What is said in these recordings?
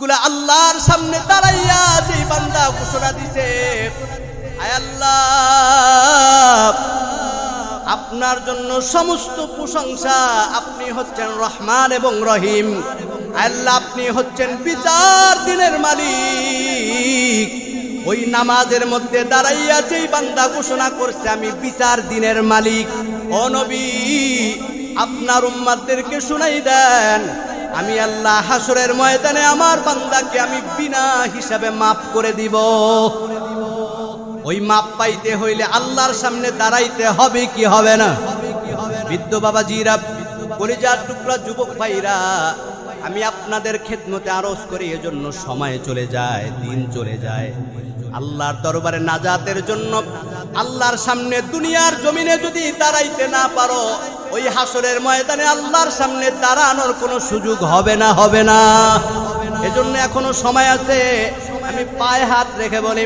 গুলা আল্লাহর সামনে দাঁড়াইয়া যে বান্দা ঘোষণা দিছে, আয় আল্লাহ, আপনার জন্য সমস্ত প্রশংসা আপনি হচ্ছেন রহমান এবং রহিম। আল্লাহ, আপনি হচ্ছেন বিচার দিনের মালিক। ওই নামাজের মধ্যে দাঁড়াইয়া যেই বান্দা ঘোষণা করছে, আমি বিচার দিনের মালিক। অনবী আপনার উম্মাদেরকে শুনাই দেন। আমি আল্লাহ হাসরের ময়দানে আমার বান্দাকে আমি বিনা হিসাবে মাফ করে দিব। ওই মাপ পাইতে হইলে আল্লাহর সামনে দাঁড়াইতে হবে কি হবে না? বৃদ্ধ বাবা জিরা কলিজার টুকরা যুবক ভাইরা আমি আপনাদের খেদমতে আরজ করি, এজন্য সময় চলে যায়, দিন চলে যায়। আল্লাহর দরবারে নাজাতের জন্য আল্লাহর সামনে দুনিয়ার জমিনে যদি দাঁড়াইতে না পারো, ওই হাসরের ময়দানে আল্লাহর সামনে দাঁড়ানোর কোনো সুযোগ হবে না হবে না। এজন্য এখনও সময় আছে। আমি পায়ে হাত রেখে বলি,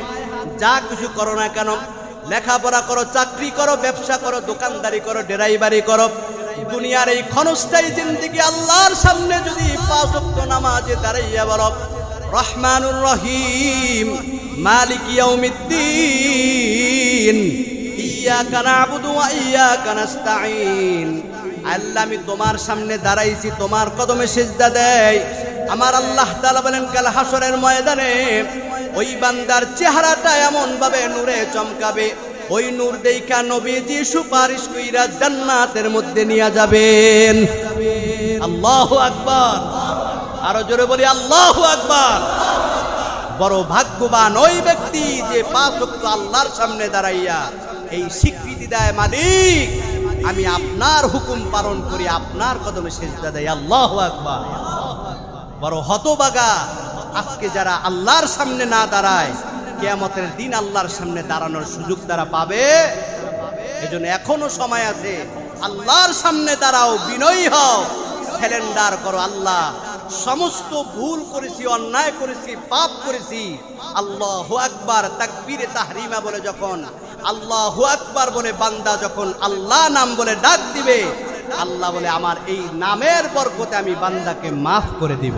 যা কিছু করো না কেন, লেখাপড়া করো, চাকরি করো, ব্যবসা করো, দোকানদারি করো, ড্রাইভারি করো দুনিয়ার এই ক্ষণস্থায়ী জিন্দিগি আল্লাহর সামনে যদি পাঁচ ওয়াক্ত নামাজে দাঁড়াইয়া বলো, রহমানুর রহিম, মালিক ইয়াউমিদ্দিন, ইয়াকা নাবুদু ওয়া ইয়াকা নাস্তাঈন। আল্লাহ, আমি তোমার সামনে দাঁড়াইছি, তোমার কদমে সেজদা দেয় আমার আল্লাহ তাআলা বলেন, কাল হাসরের ময়দানে ওই বান্দার চেহারাটা এমন ভাবে নূরে চমকাবে ওই নূর দেইখা নবীজি সুপারিশ কইরা জান্নাতের মধ্যে নিয়ে যাবেন। আল্লাহু আকবার। আরও জোরে বলি, আল্লাহু আকবার। বড় ভাগ্যবান ওই ব্যক্তি যে পাঁচ আল্লাহর সামনে দাঁড়াইয়া এই স্বীকৃতি দেয়, মালিক, আমি আপনার হুকুম পালন করি, আপনার কদমে সেজদা দেয় আল্লাহু আকবার। বড় হতবাগা। আজকে যারা আল্লাহর সামনে না দাঁড়ায় কেয়ামতের দিন আল্লাহর সামনে দাঁড়ানোর সুযোগ তারা পাবে। এজন্য এখনও সময় আছে। আল্লাহর সামনে দাঁড়াও, বিনয়ী হও। স্যালেন্ডার করো, আল্লাহ। সমস্ত ভুল করেছি, অন্যায় করেছি, পাপ করেছি। আল্লাহ আকবার, তাকবীরে তাহরিমা বলে যখন, আল্লাহ আকবার বলে বান্দা যখন আল্লাহ নাম বলে ডাক দিবে, আল্লাহ বলে, আমার এই নামের বরকতে আমি বান্দাকে মাফ করে দিব।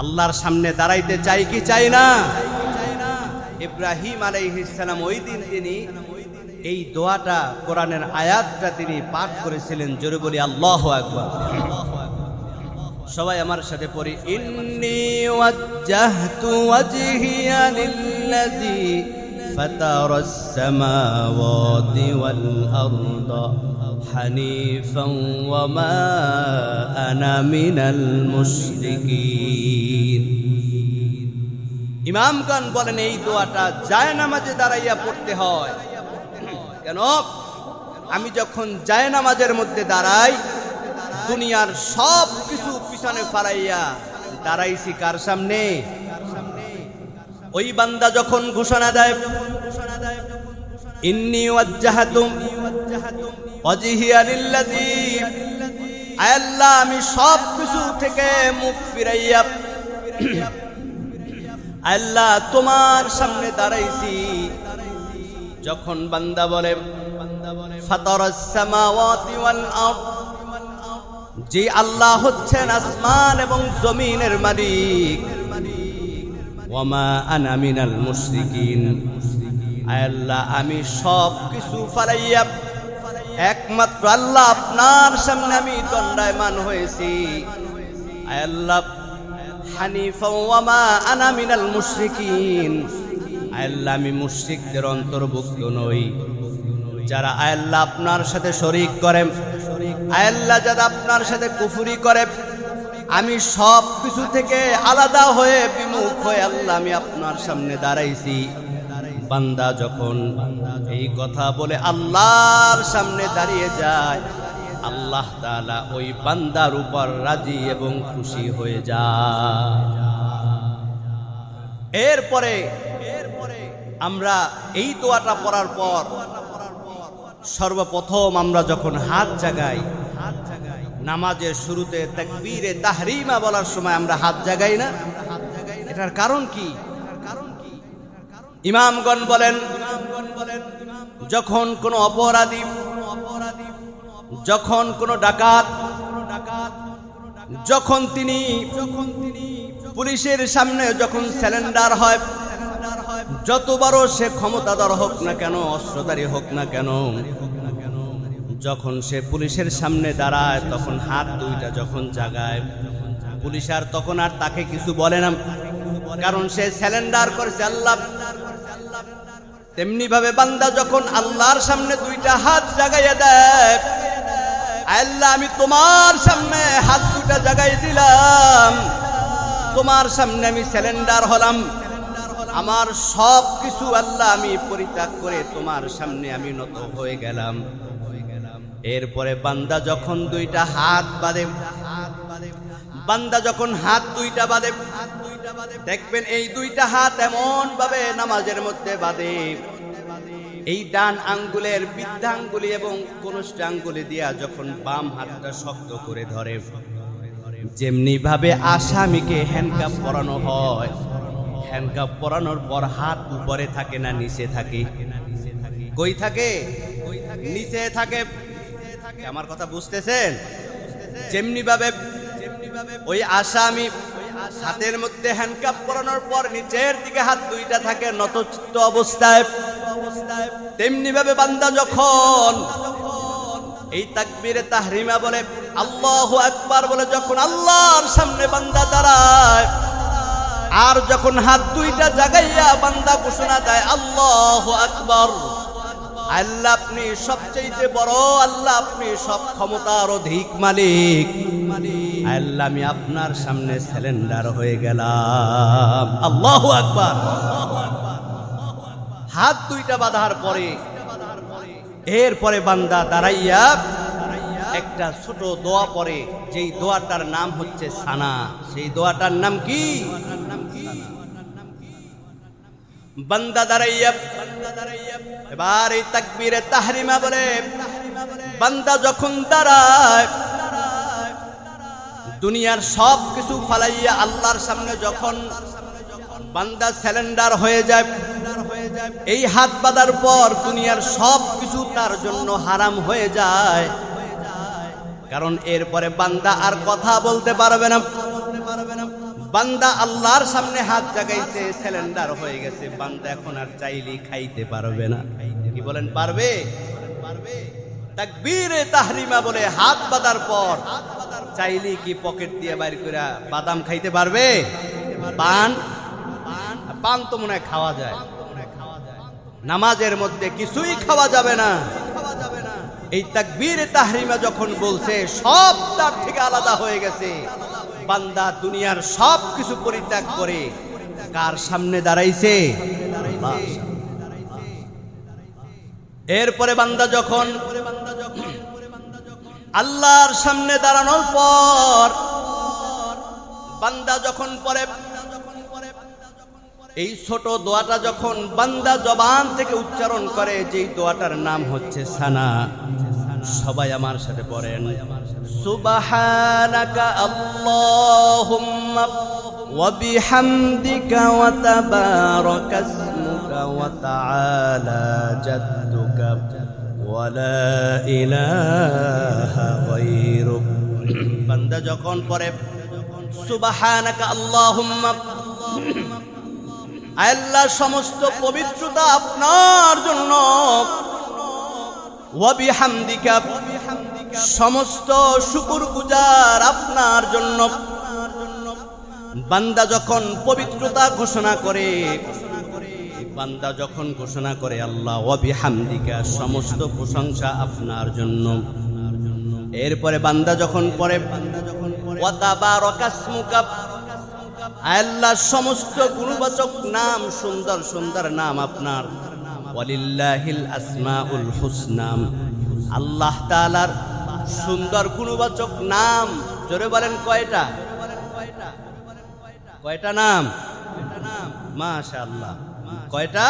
আল্লাহর সামনে দাঁড়াইতে চাই কি চাই না? ইব্রাহিম আলাইহিসসালাম ওই দিন তিনি এই দোয়াটা কোরআনের আয়াতটা তিনি পাঠ করেছিলেন জোরে বলি আল্লাহ আকবার সবাই আমার সাথে পড়ি ইন্নি ওয়াজ্জাহতু ওয়াজহিয়া লিল্লাযী فطر السماوات والأرض حنيفا وما أنا من المشركين ইমামগণ বলেন, এই দোয়াটা যায় নামাজে দাঁড়াইয়া পড়তে হয়। কেন? আমি যখন যায় নামাজের মধ্যে দাঁড়াই, দুনিয়ার সব কিছু পিছনে ফারাইয়া দাঁড়াইছি কার সামনে? ওই বান্দা যখন ঘোষণা দেয়, ইন্নি ওয়াজ্জাহাতুম ওয়াজহিয়া লিল্লাযী। আল্লাহ, আমি সব কিছু থেকে মুখ ফিরাইয়া আল্লাহ তোমার সামনে দাঁড়াইছি। যখন বান্দা বলে যে আল্লাহ হচ্ছেন আসমান এবং জমিনের মালিক। আমি সব কিছু ফালাইয়া, একমাত্র আল্লাহ আপনার সামনে আমি দণ্ডায়মান হয়েছি। আল্লাহ হানিফা ওয়ামা আনা মিনাল মুশরিকিন। আল্লাহ, আমি মুশরিকদের অন্তর্ভুক্ত নই। যারা আয়াল্লাহ আপনার সাথে শরিক করে আয়াল্লাহ যারা আপনার সাথে কুফুরি করে, আমি সব কিছু থেকে আলাদা হয়ে বিমুখ হয়ে আল্লাহ, আমি আপনার সামনে দাঁড়াইছি। বান্দা যখন এই কথা বলে আল্লাহর সামনে দাঁড়িয়ে যায় আল্লাহ তালা ওই বান্দার উপর রাজি এবং খুশি হয়ে এরপরে এরপরে আমরা এই দোয়াটা পড়ার পর সর্বপ্রথম আমরা যখন হাত জাগাই হাত জাগাই, নামাজের শুরুতে তাকবীরে তাহরিমা বলার সময় আমরা হাত জাগাই না। এটার কারণ কি? ইমামগণ বলেন, যখন কোন অপরাধী যখন কোন ডাকাত, যখন তিনি যখন তিনি পুলিশের সামনে যখন স্যালেন্ডার হয়, যতবারও সে ক্ষমতাধর হোক না কেন, অস্ত্রধারী হোক না কেন, যখন সে পুলিশের সামনে দাঁড়ায়, তখন হাত দুইটা যখন জাগায়, পুলিশ আর তখন আর তাকে কিছু বলে না, কারণ সে স্যালেন্ডার করেছে আল্লাহ। তেমনি ভাবে বান্দা যখন আল্লাহর সামনে দুইটা হাত জাগাইয়া দেয় আল্লাহ, আমি তোমার সামনে হাত দুটা জাগাই দিলাম। তোমার সামনে আমি স্যালেন্ডার হলাম। আমার সব কিছু আল্লাহ আমি পরিত্যাগ করে তোমার সামনে আমি নত হয়ে গেলাম। এরপরে বান্দা যখন দুইটা হাত বাঁধে, বান্দা যখন হাত দুইটা বাঁধে, দেখবেন এই দুইটা হাত এমন ভাবে নামাজের মধ্যে বাঁধে। এই ডান আঙ্গুলের বৃদ্ধাঙ্গুলি এবং কনুষ্ঠ আঙ্গুলি দিয়া যখন বাম হাতটা শক্ত করে ধরে যেমনি ভাবে আসামিকে হ্যান্ডকাপ পরানো হয় হ্যান্ডকাপ পরানোর পর হাত উপরে থাকে না, নিচে থাকে। কই থাকে? নিচে থাকে। আমার কথা বুঝতেছেন? যেমনি ভাবে ওই আসামি হাতের মধ্যে হ্যান্ডকাপ পরানোর পর নিচের দিকে হাত দুইটা থাকে নতচিত্ত অবস্থায়। তেমনি ভাবে বান্দা যখন এই তাকবীরে তাহরিমা বলে, আল্লাহু আকবার বলে যখন আল্লাহর সামনে বান্দা দাঁড়ায়, আর যখন হাত দুইটা জাগাইয়া বান্দা ঘোষণা দেয়, আল্লাহ আকবার আল্লাহ আপনি সবচেয়ে বড়, আল্লাহ আপনি সব ক্ষমতার অধিক মালিক মালিক। আমি আপনার সামনে সিলিন্ডার হয়ে গেলাম। আল্লাহু আকবার। হাত দুইটা বাঁধার পরে, এরপরে বান্দা দাঁড়াইয়া একটা ছোট দোয়া পরে যেই দোয়াটার নাম হচ্ছে সানা। সেই দোয়াটার নাম কি? বান্দা দাঁড়াইয়া, এবার এই তাকবীরে তাহরিমা বলে, বান্দা যখন দাঁড়ায় দুনিয়ার সব কিছু ফালাইয়া আল্লাহর সামনে যখন বান্দা স্যালেন্ডার হয়ে যায়, এই হাত বাঁধার পর দুনিয়ার সব কিছু তার জন্য হারাম হয়ে যায়। কারণ এরপরে বান্দা আর কথা বলতে পারবে না। বান্দা আল্লাহর সামনে হাত জাগাইছে সিলিন্ডার হয়ে গেছে। বান্দা এখন আর চাইলে খাইতে পারবে না। কি বলেন পারবে পারবে? তাকবীরে তাহরিমা বলে হাত বাঁধার পর চাইলে কি পকেট দিয়ে বাইর করে বাদাম খাইতে পারবে? পান? পান তো মনে হয় খাওয়া যায়। নামাজের মধ্যে কিছুই খাওয়া যাবে না। এই তাকবীর তাহরিমা যখন বলছে, সব তার থেকে আলাদা হয়ে গেছে। বান্দা দুনিয়ার সব কিছু পরিত্যাগ করে কার সামনে দাঁড়াইছে। এরপরে বান্দা যখন আল্লাহর সামনে দাঁড়ানোর পর বান্দা যখন পরে, এই ছোট দোয়াটা যখন বান্দা জবান থেকে উচ্চারণ করে, যেই দোয়াটার নাম হচ্ছে সানা, সবাই আমার সাথে পড়েন। সুবহানাকা আল্লাহুম্মা ওয়া বিহামদিকা ওয়া তাবারাকা ওয়া তাআলা জাদ্দুকা। ওয়া লা ইলাহা গায়রুক। বান্দা যখন পড়ে আল্লাহ সমস্ত পবিত্রতা আপনার জন্য। সমস্ত শুকুর গুজার আপনার জন্য। বান্দা যখন পবিত্রতা ঘোষণা করে বান্দা যখন ঘোষণা করে, আল্লাহ ওয়াবিহামদিকা সমস্ত প্রশংসা আপনার জন্য। এরপরে বান্দা যখন পরে বান্দা যখন আল্লাহ, সমস্ত গুণবাচক নাম, সুন্দর সুন্দর নাম আপনার। ওয়ালিল্লাহিল আসমাউল হুসনাম আল্লাহ তাআলার সুন্দর গুণবাচক নাম, জোরে বলেন কয়টা? কয়টা নাম? মাশাআল্লাহ। কয়টা?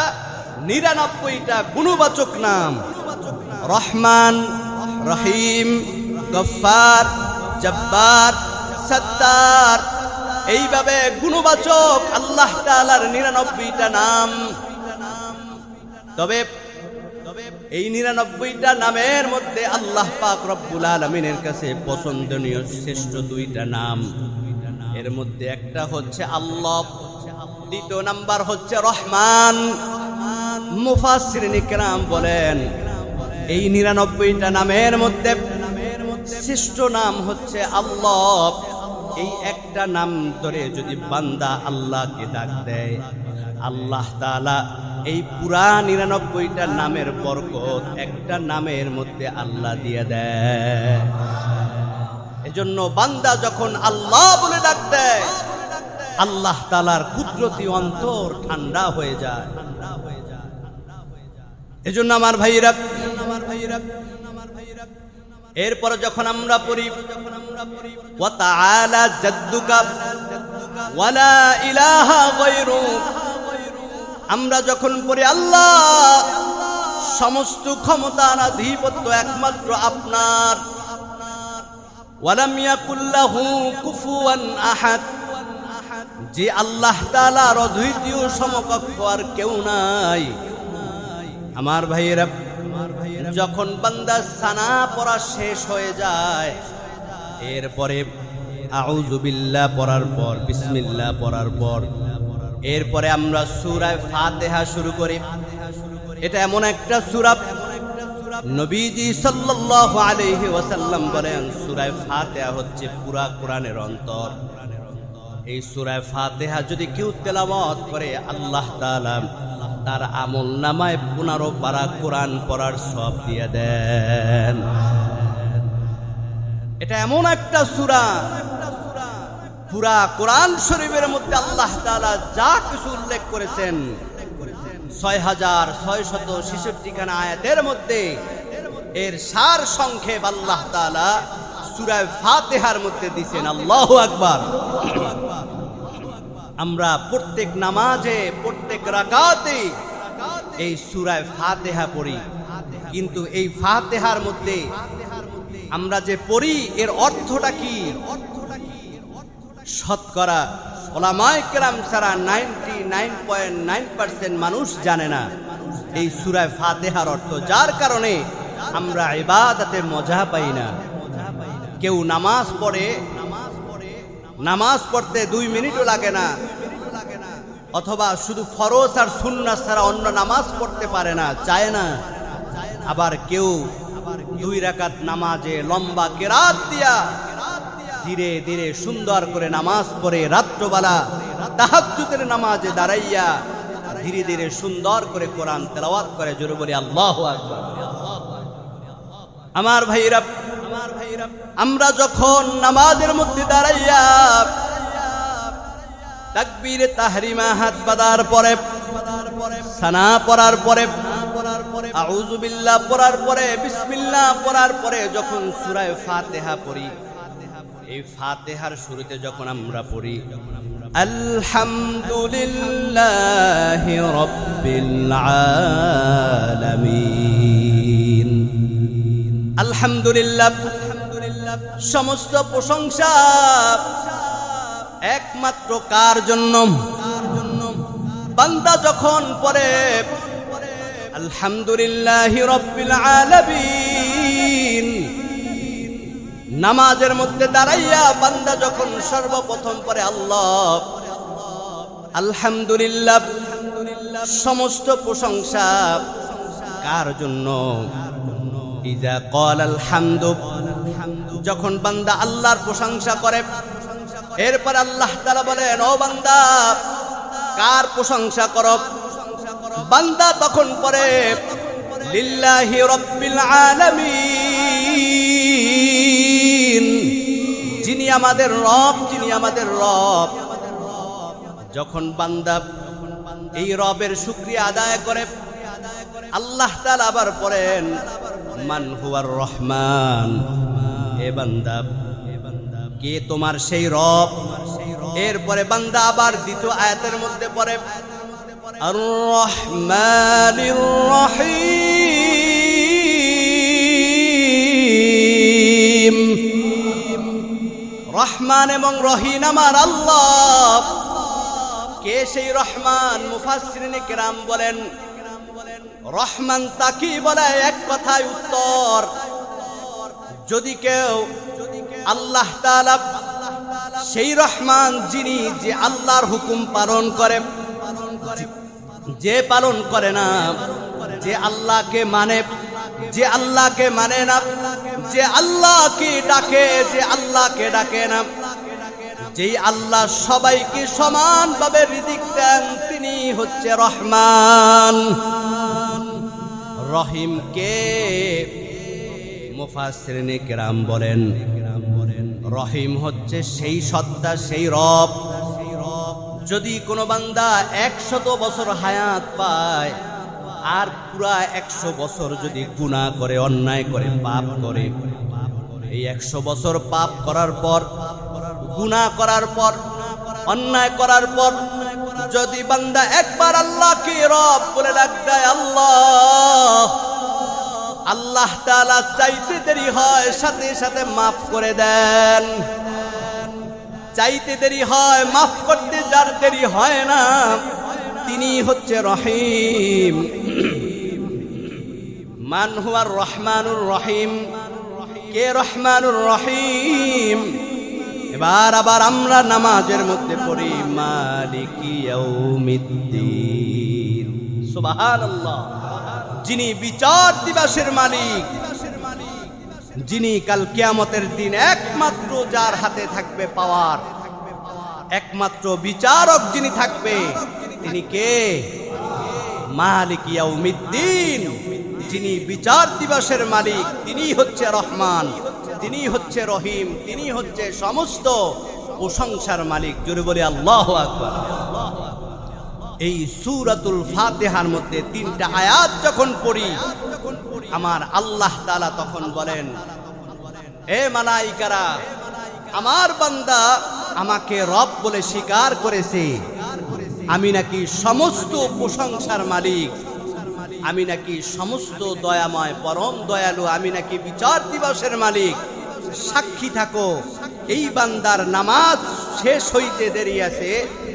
নিরানব্বইটা গুণবাচক নাম। রহমান, রহিম, গফফার, জব্বার, সত্তার। এইভাবে গুণবাচক আল্লাহ তালার নিরানব্বইটা নাম। তবে এই নিরানব্বইটা নামের মধ্যে আল্লাহ পাক রব্বুল আলমিনের কাছে পছন্দনীয় শ্রেষ্ঠ দুইটা নাম। এর মধ্যে একটা হচ্ছে আল্লাহ। দ্বিতীয় নাম্বার হচ্ছে রহমান। মুফাসসিরিন ইকরাম বলেন, এই নিরানব্বইটা নামের মধ্যে শ্রেষ্ঠ নাম হচ্ছে আল্লাহ। এই একটা নাম ধরে যদি বান্দা আল্লাহকে ডাক দেয়, আল্লাহ তাআলা এই পুরা নিরানব্বইটা নামের বরকত একটা নামের মধ্যে আল্লাহ দিয়ে দেয়। এজন্য বান্দা যখন আল্লাহ বলে ডাক দেয় আল্লাহ তালার কুদরতি অন্তর ঠান্ডা হয়ে যায়। এজন্য আমার ভাইরা আমার ভাইরা আমার ভাইরা এরপর যখন আমরা পড়ি, ওয়া তাআলা জাদ্দুকা ওয়ালা ইলাহা আমরা যখন পড়ি, আল্লাহ সমস্ত ক্ষমতার আধিপত্য একমাত্র আপনার। ওয়ালাম ইয়াকুল্লাহু কুফুয়ান আহাদ। যে আল্লাহ তাআলার অদ্বিতীয় সমকক্ষ আর কেউ নাই। আমার ভাইয়েরা, যখন বান্দা সানা পড়া শেষ হয়ে যায়, এরপরে আউজুবিল্লাহ পড়ার পর, বিসমিল্লাহ পড়ার পর, এরপরে আমরা সূরায় ফাতিহা শুরু করি। এটা এমন একটা সূরা, নবীজি সাল্লাল্লাহু আলাইহি ওয়াসাল্লাম বলেন, সূরায় ফাতিহা হচ্ছে পুরা কোরআনের অন্তর। এই সুরায় ফাতিহা যদি কেউ তেলাওয়াত করে, আল্লাহ তাআলা তার আমল নামায় পনেরো পারা কোরআন পড়ার সব দিয়ে দেন। এটা এমন একটা সূরা, পুরা কোরআন শরীফের মধ্যে আল্লাহ তাআলা যা কিছু উল্লেখ করেছেন, ছয় হাজার ছয় শত ছেষট্টিখানা আয়াতের মধ্যে এর সার সংক্ষেপ আল্লাহ তাআলা সূরায় ফাতিহার মধ্যে দিছেন আল্লাহ আকবার। আমরা প্রত্যেক নামাজে, প্রত্যেক রাকাতে এই সূরায় ফাতিহা পড়ি। কিন্তু এই ফাতিহার মধ্যে আমরা যে পড়ি, এর অর্থটা কি? শতকরা ওলামায় কেরাম ছাড়া ninety nine point nine percent মানুষ জানে না এই সুরায় ফাতেহার অর্থ, যার কারণে আমরা ইবাদতে মজা পাই না। কেউ নামাজ পড়ে নামাজ পড়তে দুই মিনিটও লাগে না। অথবা শুধু ফরজ আর সুন্নাত ছাড়া অন্য নামাজ পড়তে পারে না, চায় না। আবার কেউ দুই রাকাত নামাজে লম্বা কেরাত দিয়া ধীরে ধীরে সুন্দর করে নামাজ পড়ে রাত্রবেলা তাহাজ্জুদের নামাজে দাঁড়াইয়া ধীরে ধীরে সুন্দর করে কোরআন তেলাওয়াত করে, জোরে বলি আল্লাহ আমার ভাইরা আমার যখন নামাজের মধ্যে দাঁড়াইয়া তাকবীরে তাহরিমা হাত বাঁধার পরে, সানা পড়ার পরে, আউযু বিল্লাহ পড়ার পরে, বিসমিল্লাহ পড়ার পরে যখন সূরায়ে ফাতিহা পড়ি, এই ফাতেহার শুরুতে যখন আমরা পড়ি, আলহামদুলিল্লাহ রব্বিল আলামিন। আলহামদুলিল্লাহ। সমস্ত প্রশংসা একমাত্র কার জন্য? বান্দা যখন পরে, আলহামদুলিল্লাহ রব্বিল আলামিন, নামাজের মধ্যে দাঁড়াইয়া বান্দা যখন সর্বপ্রথম পরে আল্লাহ, আলহামদুলিল্লাহ, সমস্ত প্রশংসা কার জন্য? ইজা কল আলহামদু যখন বান্দা আল্লাহর প্রশংসা করে, এরপর আল্লাহ তারা বলেন, ও বান্দা, কার প্রশংসা কর? বান্দা তখন পরে, লিল্লাহি রব্বিল আলামিন, যিনি আমাদের রব, যিনি আমাদের রব। যখন বান্দা এই রবের শুক্রিয়া আদায় করে, আল্লাহ তাআলা আবার পড়েন, মান হুয়ার রহমান। বান্দা, কে তোমার সেই রব? এরপরে বান্দা আবার দ্বিতীয় আয়াতের মধ্যে রহিম। রহমান এবং রহিম আমার আল্লাহ। কে সেই রহমান? মুফাসরিনে কেরাম বলেন। রহমান তাকি বলে এক কথায় উত্তর। যদি কেউ আল্লাহ সেই রহমান যিনি যে আল্লাহর হুকুম পালন করে, যে পালন করে না, যে আল্লাহকে মানে যে আল্লাহকে মানে না, যে আল্লাহকে ডাকে, যে আল্লাহকে ডাকে না, যেই আল্লাহ সবাইকে সমানভাবে রিজিক দেন, তিনি হচ্ছে রহমান। রহিমকে মুফাসরিনে কেরাম বলেন, রহিম হচ্ছে সেই সত্তা, সেই রব। যদি কোনো বান্দা একশত বছর হায়াত পায়, আর পুরা একশো বছর যদি গুনাহ করে, অন্যায় করে, পাপ করে, এই একশো বছর পাপ করার পর, গুনাহ করার পর, অন্যায় করার পর, যদি বান্দা একবার আল্লাহকে রব বলে ডাক দেয়, আল্লাহ আল্লাহ তালা চাইতে দেরি হয়, সাথে সাথে মাফ করে দেন। চাইতে দেরি হয়, মাফ করতে যার দেরি হয় না, তিনি হচ্ছে রহিম। মান হুয়ার রহমানুর রহিম। কে রহমানুর রহিম? এবার আবার আমরা নামাজের মধ্যে পড়ি, মালিকি ইয়াউমিদ্দিন। সুবহানাল্লাহ। যিনি বিচার দিবসের মালিক, যিনি কাল কিয়ামতের দিন একমাত্র যার হাতে থাকবে পাওয়ার, একমাত্র বিচারক যিনি থাকবে, তিনি কে? মালিক ইয়াউমিদ্দিন। যিনি বিচার দিবসের মালিক, তিনি হচ্ছে রহমান, তিনি হচ্ছে রহিম, তিনি হচ্ছে সমস্ত প্রশংসার মালিক। জোরে বলে আল্লাহ আকবার। এই সুরাতুল ফাতিহার মধ্যে তিনটা আয়াত যখন পড়ি, আমার আল্লাহ তালা তখন বলেন হে মালাইকারা, আমার বান্দা আমাকে রব বলে স্বীকার করেছে। আমি নাকি সমস্ত প্রশংসার মালিক। আমি নাকি সমস্ত দয়াময়, পরম দয়ালু। আমি নাকি বিচার দিবসের মালিক। সাক্ষী থাকো, এই বান্দার নামাজ শেষ হইতে দেরি আছে।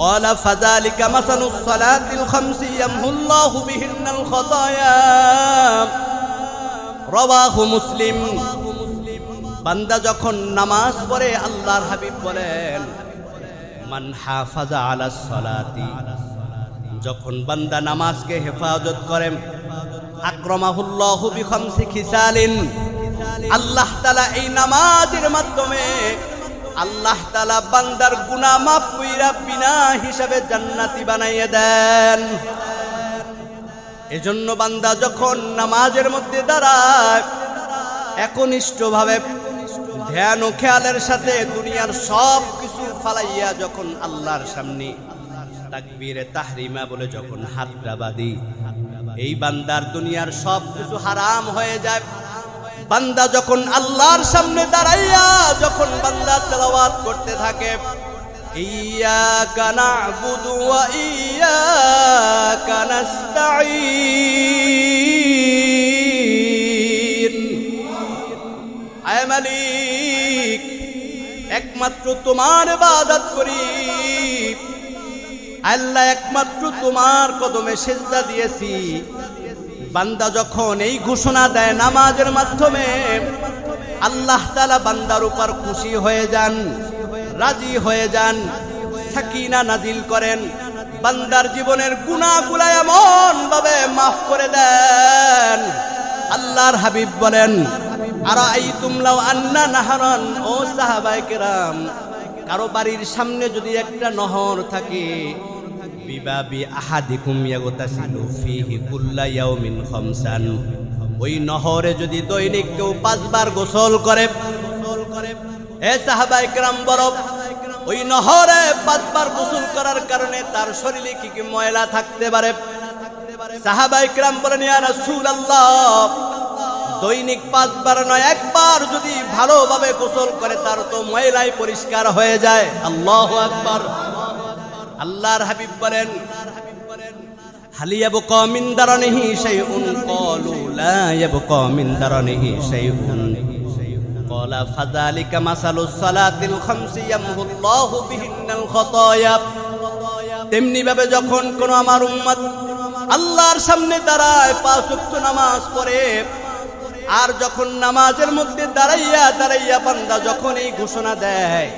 قال فذلك مثل الصلاة الخمس يمحو الله بهن الخطايا رواه مسلم বান্দা যখন নামাজ পড়ে আল্লাহর হাবিব বলেন মান হাফাজা আলা সলাতি যখন বান্দা নামাজকে হেফাজত করেন আক্রমাহুল্লাহু বিখামসি খিসালিন আল্লাহ তাআলা এই নামাজের মাধ্যমে আল্লাহ তালা বান্দার গুনাহ মাফ কইরা বিনা হিসাবে জান্নাতি বানাইয়ে দেন। এজন্য বান্দা যখন নামাজের মধ্যে দাঁড়ায়, একনিষ্ঠভাবে ধ্যান ও খেয়ালের সাথে দুনিয়ার সব কিছু ফালাইয়া যখন আল্লাহর সামনে তাকবীরে তাহরিমা বলে যখন হাতটা বাঁধি, এই বান্দার দুনিয়ার সব কিছু হারাম হয়ে যায়। বান্দা যখন আল্লাহর সামনে দাঁড়াইয়া যখন বান্দা তেলাওয়াত করতে থাকে, ইয়াকা না'বুদু ওয়া ইয়াকা নাস্তাঈন। আয় মালিক, একমাত্র তোমার ইবাদত করি। আল্লাহ একমাত্র তোমার কদমে সেজদা দিয়েছি। বান্দা যখন এই ঘোষণা দেয় নামাজের মাধ্যমে, আল্লাহ তালা বান্দার উপর খুশি হয়ে যান, রাজি হয়ে যান, সাকিনা নাজিল করেন। বান্দার জীবনের গুণাগুলা এমন ভাবে মাফ করে দেন। আল্লাহর হাবিব বলেন আর এই তুমলাও আন্না নাহারন, ও সাহাবাই কেরাম, কারও বাড়ির সামনে যদি একটা নহর থাকে বিবাবি আহাদিকুম ইয়াগতাসিলু ফিহি কুল্লা ইয়াউমিন খামসান ওই নহরে যদি দৈনিক কেউ পাঁচবার গোসল করে এ সাহাবাই کرام বরফ ওই নহরে পাঁচবার গোসল করার কারণে তার শরীরে কি কি ময়লা থাকতে পারে সাহাবাই کرام বলেন ইয়া রাসূলুল্লাহ দৈনিক পাঁচবার নয় একবার যদি ভালোভাবে গোসল করে তার তো ময়লাই পরিষ্কার হয়ে যায় আল্লাহু আকবার আল্লাহর হাবিব বলেন هل يبقى من درنه شيء قالوا لا يبقى من درنه شيء قال فذلك مثل الصلاة الخمس يمحو الله بهن الخطايا তেমনি ভাবে যখন কোন আমার উম্মত আল্লাহর সামনে দাঁড়ায় পাঁচ ওয়াক্ত নামাজ পড়ে আর যখন নামাজের মধ্যে দাঁড়াইয়া দাঁড়াইয়া বান্দা যখন এই ঘোষণা দেয়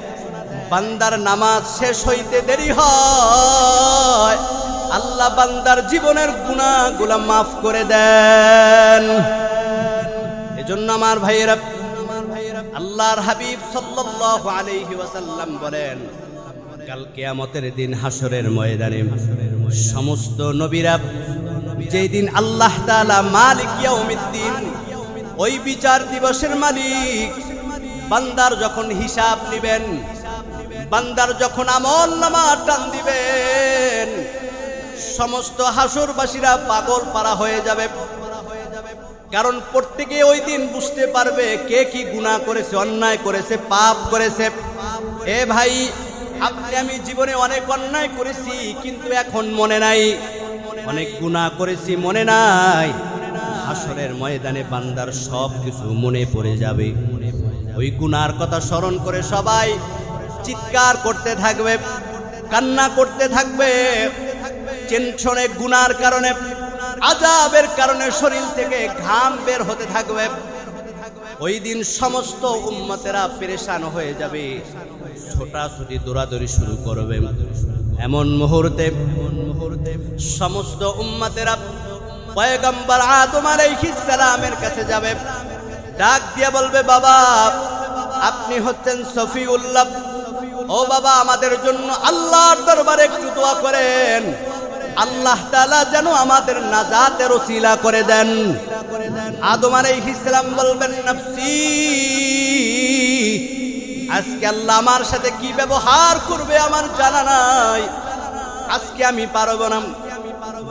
বান্দার নামাজ শেষ হইতে দেরি হয়। আল্লাহ বান্দার জীবনের গুণাগুলা মাফ করে দেন। এজন্য আমার ভাইয়েরা, আল্লাহর হাবিব সাল্লাল্লাহু আলাইহি ওয়াসাল্লাম বলেন, কাল কিয়ামতের দিন হাসরের ময়দানে সমস্ত নবীরা যেই দিন আল্লাহ তাআলা মালিক ইয়াউমিদ্দিন, ওই বিচার দিবসের মালিক বান্দার যখন হিসাব নেবেন বান্দার যখন আমল নামা টান দিবেন, সমস্ত হাসরবাসীরা পাগল পারা হয়ে যাবে। কারণ প্রত্যেকে ওই দিন বুঝতে পারবে কে কি গুনাহ করেছে, অন্যায় করেছে, পাপ করেছে। এ ভাই, আপনি আমি জীবনে অনেক অন্যায় করেছি, কিন্তু এখন মনে নাই। অনেক গুনাহ করেছি, মনে নাই। হাসরের ময়দানে বান্দার সব কিছু মনে পড়ে যাবে। ওই গুনার কথা স্মরণ করে সবাই চিৎকার করতে থাকবে, কান্না করতে থাকবে, টেনশনে, গুনার কারণে আজাবের কারণে শরীর থেকে ঘাম বের হতে থাকবে। ওই দিন সমস্ত উম্মতেরা পেরেশান হয়ে যাবে। ছোটাছুটি, দৌড়াদৌড়ি শুরু করবে। এমন মুহূর্তে মুহূর্তে সমস্ত উম্মতেরা পয়গম্বর আদম আলাইহিস সালামের কাছে যাবে। ডাক দিয়ে বলবে, বাবা, আপনি হচ্ছেন সফিউল্লাহ ও বাবা, আমাদের জন্য আল্লাহর দরবারে একটু দোয়া করেন। আল্লাহ তাআলা যেন আমাদের নাজাতের ওসিলা করে দেন। আদম আলাইহিস সালাম বলবেন, নাফসি, আজকে আল্লাহ আমার সাথে কি ব্যবহার করবে আমার জানা নাই। আজকে আমি পারব না।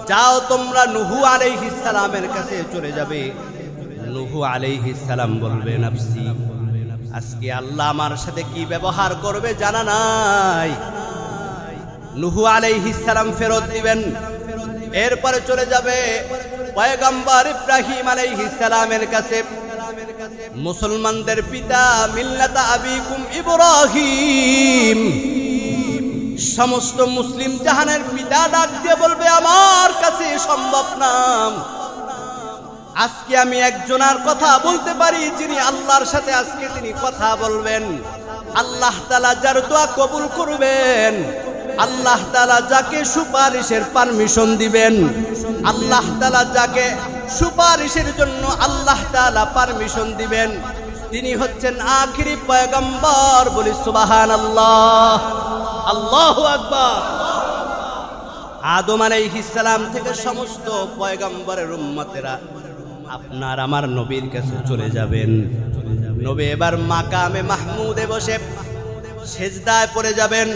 যাও তোমরা নুহু আলাইহিস সালামের কাছে চলে যাবে। নুহু আলাইহিস সালাম বলবে, নফসি আজকে আল্লাহ আমার সাথে কি ব্যবহার করবে জানা নাই। নুহু আলাইহিস সালাম ফেরত দিবেন। এরপরে চলে যাবে পয়গম্বর ইব্রাহিম আলাইহিস সালামের কাছে। মুসলমানদের পিতা মিল্লাতা আবিকুম ইব্রাহিম। সমস্ত মুসলিম জাহানের পিতা ডাক দিয়ে বলবে, আমার কাছে সম্ভব না আজকে আমি একজনার কথা বলতে পারি যিনি আল্লাহর সাথে আজকে তিনি কথা বলবেন। আল্লাহ তালা যার দোয়া কবুল করবেন, আল্লাহ তালা যাকে সুপারিশের পারমিশন দিবেন, আল্লাহ তালা যাকে সুপারিশের জন্য আল্লাহ তালা পারমিশন দিবেন। তিনি হচ্ছেন আখিরি পয়গম্বর, বলি সুবাহান আল্লাহ আল্লাহ আকবার। আদম আলাইহিস সালাম থেকে সমস্ত পয়গম্বরের উম্মতেরা আপনার আমার নবীর কাছে চলে যাবেন। নবী এবার মাকামে মাহমুদে বসে সেজদায় পড়ে যাবেন।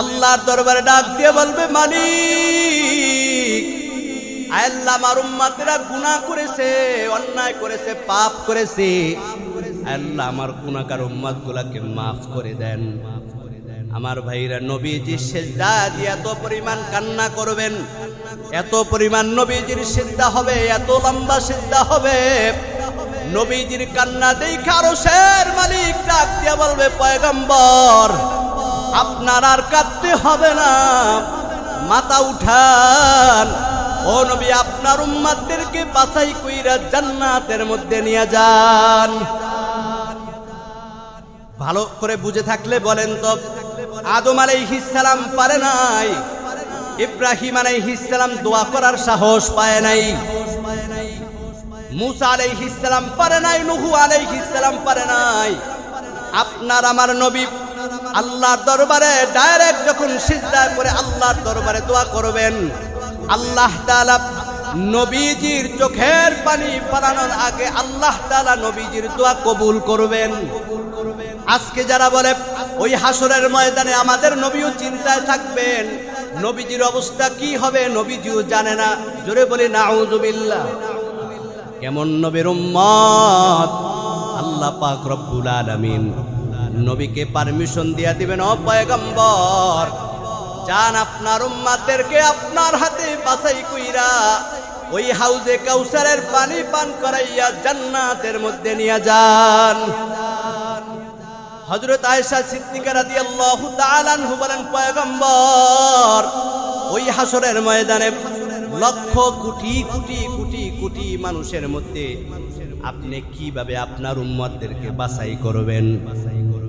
আল্লাহর দরবারে ডাক দিয়ে বলবে মানি আল্লাহ আমার উম্মতেরা গুনাহ করেছে, অন্যায় করেছে, পাপ করেছে। আল্লাহ আমার গুলাকে মাফ করে দেন। আমার ভাইরা নবীজি সেজদা দিয়ে এত পরিমাণ কান্না করবেন, এত পরিমাণ নবীজির সিদ্ধা হবে, এত লম্বা সিদ্ধা হবে। নবীজির কান্না দেখে আরও শের মালিক ডাক দিয়ে বলবে, পয়গম্বর, আপনার আর কাঁদতে হবে না, মাথা উঠান। ও নবী, আপনার উম্মাদেরকে বাছাই কইরা জান্নাতের মধ্যে নিয়ে যান। ভালো করে বুঝে থাকলে বলেন তো আদম আলাইহিস সালাম পারে নাই। ইব্রাহিম আলাইহিস সালাম দোয়া করার সাহস পায় নাই। মুসা আলাইহিস সালাম পারে নাই, নুহু আলাইহিস সালাম পারে নাই। আপনার আমার নবী আল্লাহর দরবারে ডাইরেক্ট যখন সিজদায় করে আল্লাহর দরবারে দোয়া করবেন। আল্লাহ তাআলা নবীজির চোখের পানি পালানোর আগে আল্লাহ তাআলা নবীজির দোয়া কবুল করবেন। আজকে যারা বলে ওই হাসরের ময়দানে আমাদের নবীও চিন্তায় থাকবেন। নবীজির অবস্থা কি হবে নবীজিও জানে না। জোরে বলি নাউজুবিল্লাহ কেমন নবীর উম্মত? আল্লাহ পাক রব্বুল আলামিন নবীকে পারমিশন দিয়া দিবেন, ও পয়গম্বর, যান আপনার উম্মাদেরকে আপনার হাতে বাছাই কইরা ওই হাউজে কাউসারের পানি পান করাইয়া জান্নাতের মধ্যে নিয়ে যান। হজরত আয়েশা সিদ্দিকা রাদিয়াল্লাহু তাআলা আনহু বলেন পয়গম্বর ওই হাসরের ময়দানে লক্ষ কোটি কোটি কোটি কোটি মানুষের মধ্যে আপনি কিভাবে আপনার উম্মতদেরকে বাছাই করবেন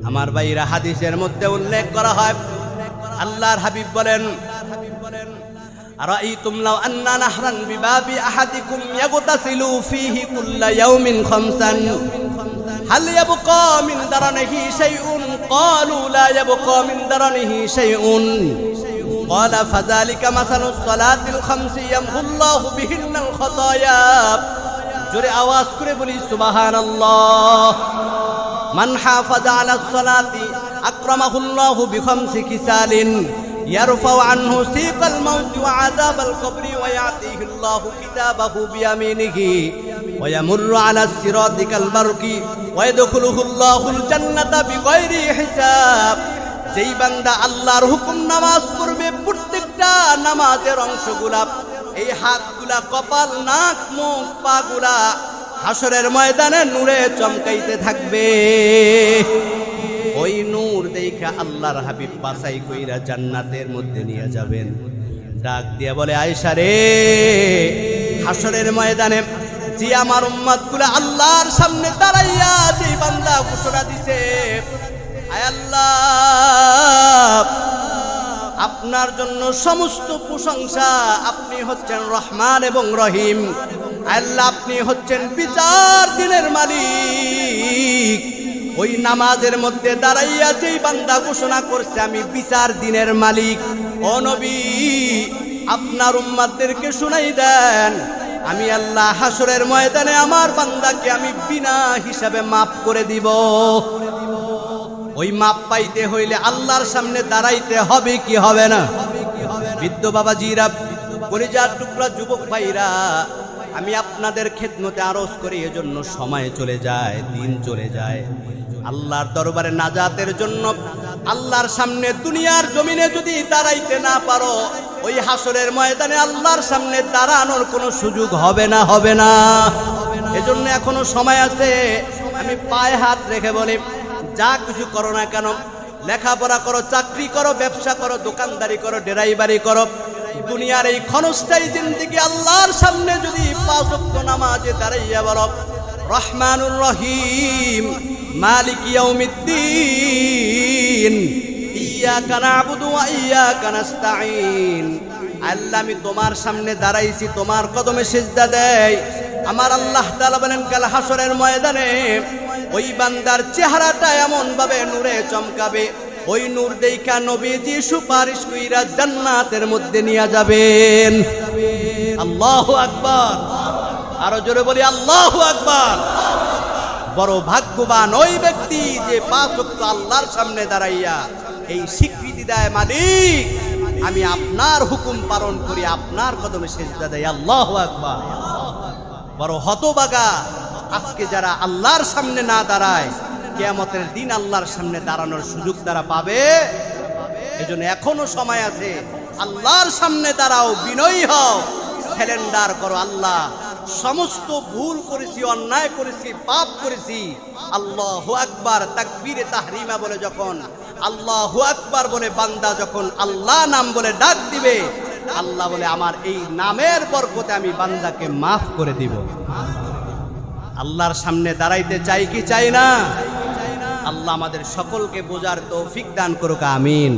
আমার ভাইরা হাদিসের মধ্যে উল্লেখ করা হয় আল্লাহর হাবিব বলেন أرأيتم لو أن نهرا بباب أحدكم يغتسل فيه كل يوم خمسا هل يبقى من درنه شيء قالوا لا يبقى من درنه شيء قال فذلك مثل الصلاة الخمس يمحو الله بهن الخطايا জোরে আওয়াজ করে বলি সুবাহান من حافظ على الصلاة أكرمه الله بخمس كسال يرفع عنه سيق الموت وعذاب القبر ويعطيه الله كتابه بيمينه ويمر على الصراط كالبرق ويدخله الله الجنة بغير حساب যেই বান্দা আল্লাহর হুকুম নামাজ পড়বে প্রত্যেকটা নামাজের অংশগুলা এই হাতগুলা কপাল নাক মুখ পাগুলা হাসরের ময়দানে নূরে চমকাইতে থাকবে ওই নূর দেখা আল্লাহর হাবিব বাসাই কইরা জান্নাতের মধ্যে নিয়ে যাবেন। ডাক দিয়ে বলে আয়সা রে হাসরের ময়দানে যে আমার উম্মতগুলা আল্লাহর সামনে দাঁড়াইয়া যে বান্দা ঘোষণা দিছে, আয় আল্লাহ, আপনার জন্য সমস্ত প্রশংসা আপনি হচ্ছেন রহমান এবং রহিম। আল্লাহ, আপনি হচ্ছেন বিচার দিনের মালিক। ওই নামাজের মধ্যে দাঁড়াইয়া যেই বান্দা ঘোষণা করছে, আমি বিচার দিনের মালিক। অনবী আপনার উম্মাদেরকে শুনাই দেন। আমি আল্লাহ হাসরের ময়দানে আমার বান্দাকে আমি বিনা হিসাবে মাফ করে দিব। ওই মাপ পাইতে হইলে আল্লাহর সামনে দাঁড়াইতে হবে কি হবে না? বৃদ্ধ বাবাজিরা পরিজার টুকরা যুবক ভাইরা, আমি আপনাদের খেদমতে আরজ করি, এজন্য সময় চলে যায়, দিন চলে যায়। আল্লাহর দরবারে নাজাতের জন্য আল্লাহর সামনে দুনিয়ার জমিনে যদি দাঁড়াইতে না পারো, ওই হাসরের ময়দানে আল্লাহর সামনে দাঁড়ানোর কোনো সুযোগ হবে না হবে না। এজন্য এখনও সময় আছে, আমি পায়ে হাত রেখে বলি, যা কিছু করো না কেন, লেখাপড়া করো, চাকরি করো, ব্যবসা করো, দোকানদারি করো ড্রাইভারি করো, দুনিয়ার এই ক্ষণস্থায়ী জিন্দিগি আল্লাহর সামনে যদি পাঁচ নামাজে দাঁড়াইয়া বলো, রহমানুর রহিম। মালিক ইয়াউমিদ্দিন। ইয়াকা নাবুদু ওয়া ইয়াকা আল্লাহ, আমি তোমার সামনে দাঁড়াইছি, তোমার কদমে সেজদা দেয় আমার আল্লাহ তাআলা বলেন, কাল হাসরের ময়দানে ওই বান্দার চেহারাটা এমন ভাবে নূরে চমকাবে। ওই নূর দেখা নবীজি সুপারিশ কইরা জান্নাতের মধ্যে নিয়ে যাবেন। আল্লাহু আকবার। আরও জোরে বলি, আল্লাহু আকবার। বড় ভাগ্যবান ওই ব্যক্তি যে পাঁচ আল্লাহর সামনে দাঁড়াইয়া এই স্বীকৃতি দেয় মালিক, আমি আপনার হুকুম পালন করি, আপনার কদমে সেজদা দেয় আল্লাহ আকবার। বড় হতবাগা আজকে যারা আল্লাহর সামনে না দাঁড়ায়, কেয়ামতের দিন আল্লাহর সামনে দাঁড়ানোর সুযোগ তারা পাবে। এজন্য এখনও সময় আছে, আল্লাহর সামনে দাঁড়াও, বিনয়ী হও স্যালেন্ডার করো আল্লাহ। সমস্ত ভুল করেছি, অন্যায় করেছি, পাপ করেছি। আল্লাহ আকবার তাকবীরে তাহরিমা বলে যখন, আল্লাহ আকবার বলে বান্দা যখন আল্লাহ নাম বলে ডাক দিবে, আল্লাহ বলে, আমার এই নামের বরকতে আমি বান্দাকে মাফ করে দিব। আল্লাহর সামনে দাঁড়াইতে চাই কি চাই না? আল্লাহ আমাদের সকলকে বোঝার তৌফিক দান করুক, আমিন।